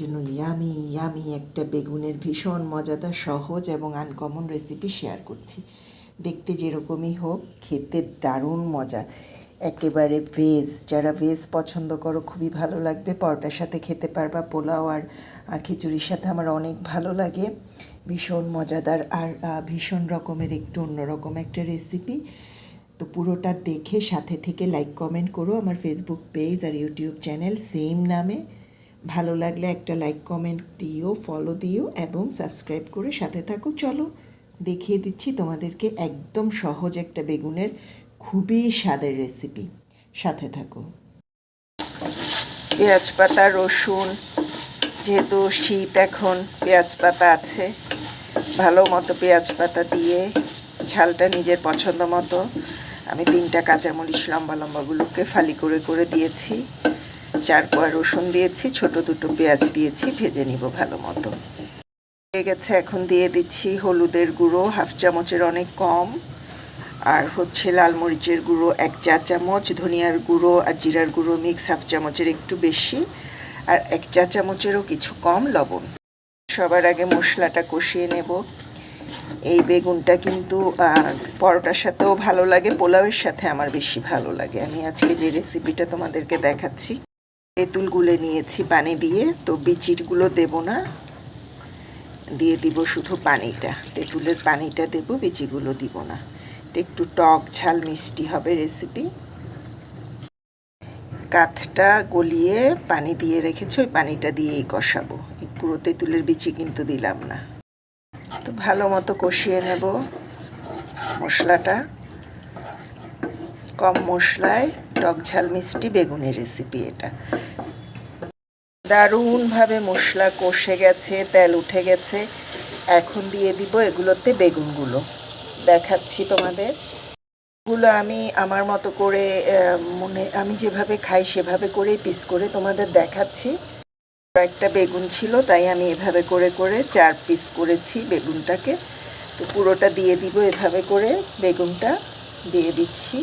জন্য yummy yummy একটা বেগুনের ভীষণ মজাদার, সহজ এবং আনকমন রেসিপি শেয়ার করছি। দেখতে যেরকমই হোক, খেতে দারুণ মজা। একেবারে ভেজ যারা ভেজ পছন্দ করো, খুবই ভালো লাগবে। পরোটার সাথে খেতে পারবা, পোলাও আর খিচুড়ির সাথে আমার অনেক ভালো লাগে। ভীষণ মজাদার আর ভীষণ রকমের একটু অন্যরকম একটা রেসিপি তো পুরোটা দেখে, সাথে থেকে লাইক কমেন্ট করো। আমার ফেসবুক পেজ আর ইউটিউব চ্যানেল সেম নামে। ভালো লাগলে একটা লাইক কমেন্ট দিও ফলো দিও এবং সাবস্ক্রাইব করে সাথে থাকো। চলো, দেখিয়ে দিচ্ছি তোমাদেরকে একদম সহজ একটা বেগুনের খুবই স্বাদের রেসিপি সাথে থাকো। পেঁয়াজ পাতা, রসুন, যেহেতু শীত এখন, পেঁয়াজ পাতা আছে, ভালো মতো পেঁয়াজ পাতা দিয়ে ঝালটা নিজের পছন্দ মতো আমি তিনটা কাঁচামরিচ লম্বা লম্বাগুলোকে ফালি করে করে দিয়েছি। চার কোয়া রসুন দিয়েছি, ছোট দুটো পেঁয়াজ দিয়েছি, ভেজে নিব ভালো মতো। হয়ে গেছে, এখন দিয়ে দিচ্ছি হলুদের গুঁড়ো, হাফ চামচের অনেক কম। আর হচ্ছে লাল মরিচের গুঁড়ো, এক চা চামচ, ধনিয়ার গুঁড়ো আর জিরার গুঁড়ো মিক্স হাফ চামচের একটু বেশি। আর এক চা চামচেরও কিছু কম লবণ। সবার আগে মশলাটা কষিয়ে নেব। এই বেগুনটা কিন্তু পরোটার সাথেও ভালো লাগে, পোলাওয়ের সাথে আমার বেশি ভালো লাগে। আমি আজকে যে রেসিপিটা তোমাদেরকে দেখাচ্ছি তেঁতুল গুলে নিয়েছি পানি দিয়ে, তো বিচিরগুলো দেব না। দিয়ে দিব শুধু পানিটা। তেঁতুলের পানিটা দেব বিচিগুলো দিব না। একটু টক ঝাল মিষ্টি হবে রেসিপি কাঠটা গলিয়ে পানি দিয়ে রেখেছি, ওই পানিটা দিয়েই কষাবো। পুরো তেঁতুলের বিচি কিন্তু দিলাম না। তো ভালো মতো কষিয়ে নেব মশলাটা। কম মশলায় টক ঝাল মিষ্টি বেগুনের রেসিপি এটা। দারুণভাবে মশলা কষে গেছে, তেল উঠে গেছে। এখন দিয়ে দিব এগুলোতে বেগুনগুলো। দেখাচ্ছি তোমাদের। এগুলো আমি আমার মতো করে মনে, আমি যেভাবে খাই সেভাবে করেই পিস করে তোমাদের দেখাচ্ছি। একটা বেগুন ছিল, তাই আমি এভাবে করে করে চার পিস করেছি বেগুনটাকে। তো পুরোটা দিয়ে দিব এভাবে করে বেগুনটা। দিয়ে দিচ্ছি।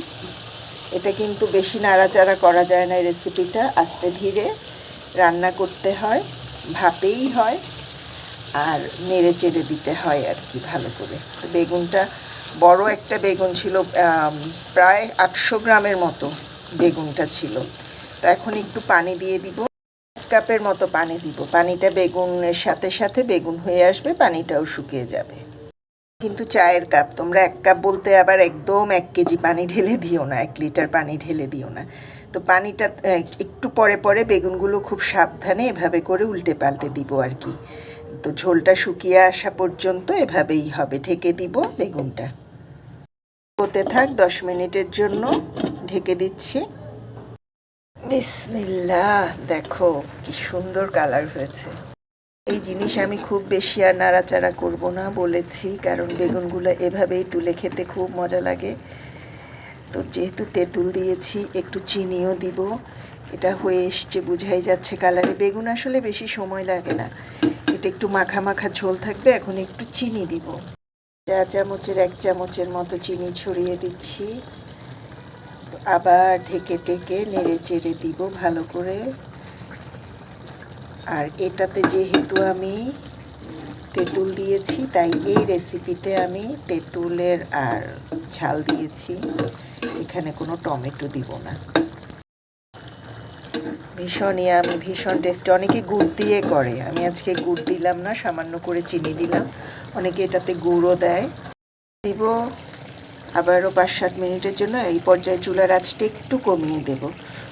এটা কিন্তু বেশি নাড়াচাড়া করা যায় না রেসিপিটা আস্তে ধীরে রান্না করতে হয়, ভাপেই হয়, আর নেড়ে চেড়ে দিতে হয় আর কি ভালো করে। বেগুনটা বড় একটা বেগুন ছিল প্রায় আটশো গ্রামের মতো বেগুনটা ছিল। তো এখন একটু পানি দিয়ে দিব। এক কাপের মতো পানি দিব। পানিটা বেগুনের সাথে সাথে বেগুন হয়ে আসবে, পানিটাও শুকিয়ে যাবে। কিন্তু চায়ের কাপ, তোমরা এক কাপ বলতে আবার একদম এক কেজি পানি ঢেলে দিও না, এক লিটার পানি ঢেলে দিও না। তো পানিটা একটু পরে পরে বেগুনগুলো খুব সাবধানে এভাবে করে উল্টে পাল্টে দিব আর কি। তো ঝোলটা শুকিয়ে আসা পর্যন্ত এভাবেই হবে, ঢেকে দিব বেগুনটা। হতে থাক দশ মিনিটের জন্য, ঢেকে দিচ্ছি। বিসমিল্লাহ, দেখো কি সুন্দর কালার হয়েছে। এই জিনিস আমি খুব বেশি আর নাড়াচাড়া করব না বলেছি, কারণ বেগুনগুলো এভাবেই তুলে খেতে খুব মজা লাগে। তো যেহেতু তেঁতুল দিয়েছি, একটু চিনিও দিব। এটা হয়ে এসছে, বুঝাই যাচ্ছে কালারে। বেগুন আসলে বেশি সময় লাগে না। এটা একটু মাখা মাখা ঝোল থাকবে, এখন একটু চিনি দিব। চা চামচের এক চামচের মতো চিনি ছড়িয়ে দিচ্ছি। আবার ঢেকে টেকে নেড়ে চেড়ে দিব ভালো করে। আর এটাতে যেহেতু আমি তেঁতুল দিয়েছি, তাই এই রেসিপিতে আমি তেঁতুলের আর ঝাল দিয়েছি। এখানে কোনো টমেটো দিব না। ভীষণই আমি ভীষণ টেস্টি অনেকে গুড় দিয়ে করে। আমি আজকে গুড় দিলাম না, সামান্য করে চিনি দিলাম। অনেকে এটাতে গুড়ও দেয়। দিব আবারও পাঁচ সাত মিনিটের জন্য এই পর্যায়ে চুলার আঁচটা একটু কমিয়ে দেব।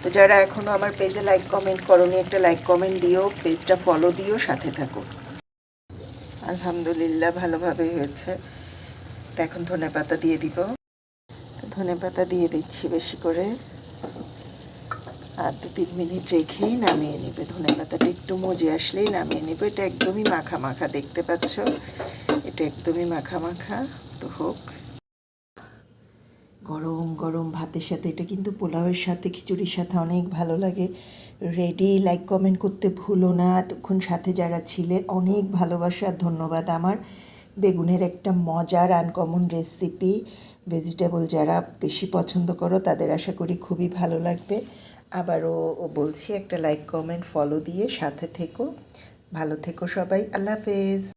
তো যারা এখনও আমার পেজে লাইক কমেন্ট করনি, একটা লাইক কমেন্ট দিও, পেজটা ফলো দিও, সাথে থাকো। আলহামদুলিল্লাহ ভালোভাবে হয়েছে। তো এখন ধনে পাতা দিয়ে দিব। ধনে পাতা দিয়ে দিচ্ছি বেশি করে। আর দু তিন মিনিট রেখেই নামিয়ে নেবে। ধনে পাতাটা একটু মজে আসলেই নামিয়ে নেবে। এটা একদমই মাখা মাখা, দেখতে পাচ্ছ? এটা একদমই মাখা মাখা। তো হোক। গরম গরম ভাতের সাথে। এটা কিন্তু পোলাওয়ের সাথে, খিচুড়ির সাথে অনেক ভালো লাগে। রেডি লাইক কমেন্ট করতে ভুলো না। তখন সাথে যারা ছিলে, অনেক ভালোবাসা, ধন্যবাদ আমার। বেগুনের একটা মজার আনকমন রেসিপি ভেজিটেবল যারা বেশি পছন্দ করো, তাদের আশা করি খুবই ভালো লাগবে। আবারও বলছি, একটা লাইক কমেন্ট ফলো দিয়ে সাথে থেকো। ভালো থেকো সবাই। আল্লাহ হাফেজ।